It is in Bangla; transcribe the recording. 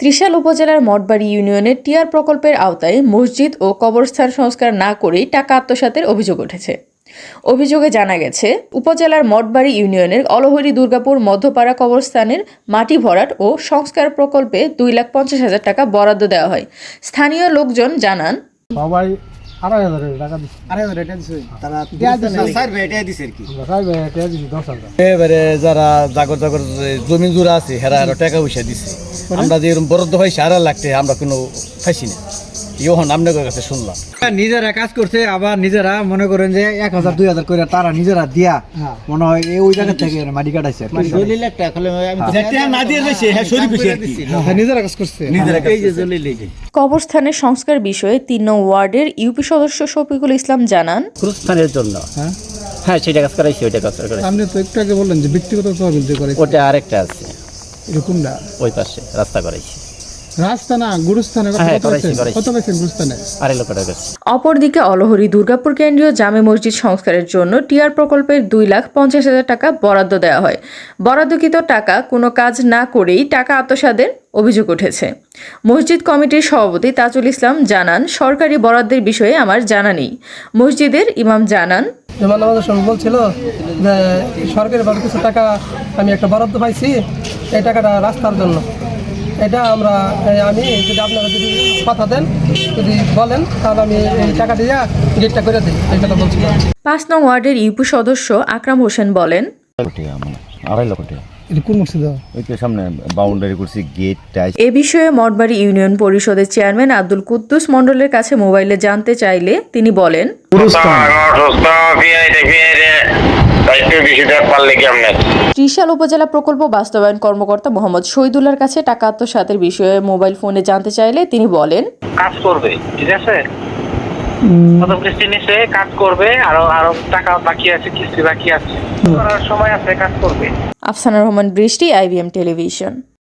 ত্রিশাল উপজেলার মঠবাড়ি ইউনিয়নের টিয়ার প্রকল্পের আওতায় মসজিদ ও কবরস্থান সংস্কার না করেই টাকা আত্মসাতের অভিযোগ উঠেছে। অভিযোগে জানা গেছে, উপজেলার মঠবাড়ি ইউনিয়নের অলহরি দুর্গাপুর মধ্যপাড়া কবরস্থানের মাটি ভরাট ও সংস্কার প্রকল্পে দুই লাখ পঞ্চাশ হাজার টাকা বরাদ্দ দেওয়া হয়। স্থানীয় লোকজন জানান, সবাই আড়াই হাজার টাকা দিচ্ছে। আরে ওরে এটা দিছে। তারা স্যার এটা আর কি। আমরা টাকা দিচ্ছি দশ হাজার। এবারে যারা জাগর জাগর যে জমি হয়েছি আছে হেরা আরও টাকা পয়সা দিছে। আমরা যে এরকম বরাদ্দ হয়েছে আড়াই লাখ টাকা আমরা কোনো খাইছি না। ইহন আপনাদের কাছে শুনলাম। নিজেরা কাজ করছে আবার নিজেরা মনে করেন যে এক হাজার দুই হাজার করে তারা নিজেরা দিয়া মনে হয় এই ওই জায়গা থেকে মাটি কাটাইছে না হ্যাঁ হ্যাঁ, নিজেরা কাজ করছে। যে যে কবরস্থানের সংস্কার বিষয়ে তিন নং ওয়ার্ডের ইউপি সদস্য শফিকুল ইসলাম জানান জন্য? হ্যাঁ। সেটা কাজ করাইছি ওইটা কাজ করাইছি। আপনি তো একটু আগে বললেন যে ব্যক্তিগত তহবিল দিয়ে করে ওটা আরেকটা আছে। এরকমটা ওই পাশে রাস্তা করাইছি। রাস্তা গুরুস্থানে কত হ্যাঁ, পাইছেন? গুরুস্থানে? আড়াই লক্ষ টাকা। অপরদিকে অলহরি দুর্গাপুর কেন্দ্রীয় জামে মসজিদ সংস্কারের জন্য টিআর প্রকল্পের দুই লাখ পঞ্চাশ হাজার টাকা বরাদ্দ দেওয়া হয়। বরাদ্দকৃত টাকা কোনো কাজ না করেই টাকা আত্মসাদের অভিযোগ উঠেছে। মসজিদ কমিটির সভাপতি তাজুল ইসলাম জানান সরকারি বরাদ্দের বিষয়ে আমার জানা নেই। মসজিদের ইমাম জানান আমাদের সঙ্গে বলছিল যে সরকারি কিছু টাকা আমি একটা বরাদ্দ পাইছি এই টাকাটা রাস্তার জন্য। এটা আমরা আমি যদি আপনারা যদি কথা দেন যদি বলেন তাহলে আমি এই টাকা দিয়ে গেটটা করে দিই। এই কথা বলছিলাম পাঁচ নং ওয়ার্ডের ইউপি সদস্য আকরাম হোসেন বলেন মানে আড়াই লক্ষ টাকা। টাইস এ বিষয়ে মঠবাড়ি ইউনিয়ন পরিষদের চেয়ারম্যান আব্দুল কুদ্দুস মণ্ডলের কাছে মোবাইলে জানতে চাইলে তিনি বলেন ত্রিশাল উপজেলা প্রকল্প বাস্তবায়ন কর্মকর্তা মোহাম্মদ শহীদুল্লার কাছে টাকা আত্মসাতের বিষয়ে মোবাইল ফোনে জানতে চাইলে তিনি বলেন কাজ করবে ঠিক আছে? প্রথম কিস্তি নিচে কাজ করবে আরও আরও টাকা বাকি আছে কিস্তি বাকি আছে। করার সময় আছে কাজ করবে। আফসানা রহমান বৃষ্টি আইবিএম টেলিভিশন।